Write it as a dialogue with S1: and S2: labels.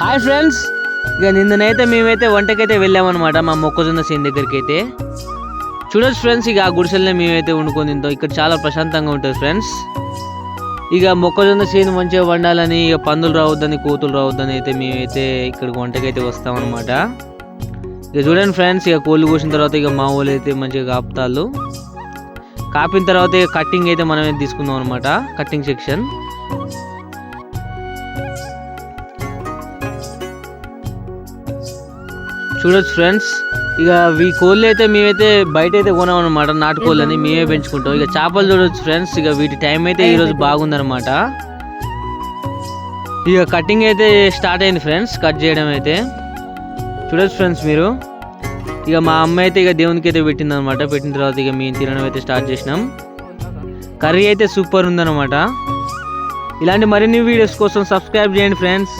S1: Hi friends ఇక నిన్ననైతే మేమైతే వంటకైతే వెళ్ళామన్నమాట మా మొక్కజొన్న సీన్ దగ్గరికి అయితే చూడొచ్చు ఫ్రెండ్స్ ఇక ఆ గుడిసెలనే మేమైతే వండుకొని తింటాం. ఇక్కడ చాలా ప్రశాంతంగా ఉంటుంది ఫ్రెండ్స్ ఇక మొక్కజొన్న సీన్ మంచిగా వండాలని ఇక పందులు రావద్దని కోతులు రావద్దని అయితే మేమైతే ఇక్కడికి వంటకైతే వస్తామన్నమాట. ఇక చూడండి ఫ్రెండ్స్ ఇక కోళ్ళు కోసిన తర్వాత ఇక మా వాళ్ళు అయితే మంచిగా కాపుతాళ్ళు. కాపిన తర్వాత ఇక కట్టింగ్ అయితే మనమే తీసుకుందాం అనమాట కట్టింగ్ సెక్షన్ చూడొచ్చు ఫ్రెండ్స్. ఇక ఈ కోళ్ళు అయితే మేమైతే బయట అయితే కొనాం అనమాట నాటుకోళ్ళని మేమే పెంచుకుంటాం. ఇక చేపలు చూడొచ్చు ఫ్రెండ్స్. ఇక వీటి టైం అయితే ఈరోజు బాగుందన్నమాట. ఇక కటింగ్ అయితే స్టార్ట్ అయింది ఫ్రెండ్స్. కట్ చేయడం అయితే. చూడొచ్చు ఫ్రెండ్స్ మీరు. ఇక మా అమ్మ అయితే ఇక దేవునికి అయితే పెట్టింది అనమాట పెట్టిన తర్వాత ఇక మేము తినడం అయితే స్టార్ట్ చేసినాం. కర్రీ అయితే సూపర్ ఉందన్నమాట. ఇలాంటి మరిన్ని వీడియోస్ కోసం సబ్స్క్రైబ్ చేయండి ఫ్రెండ్స్.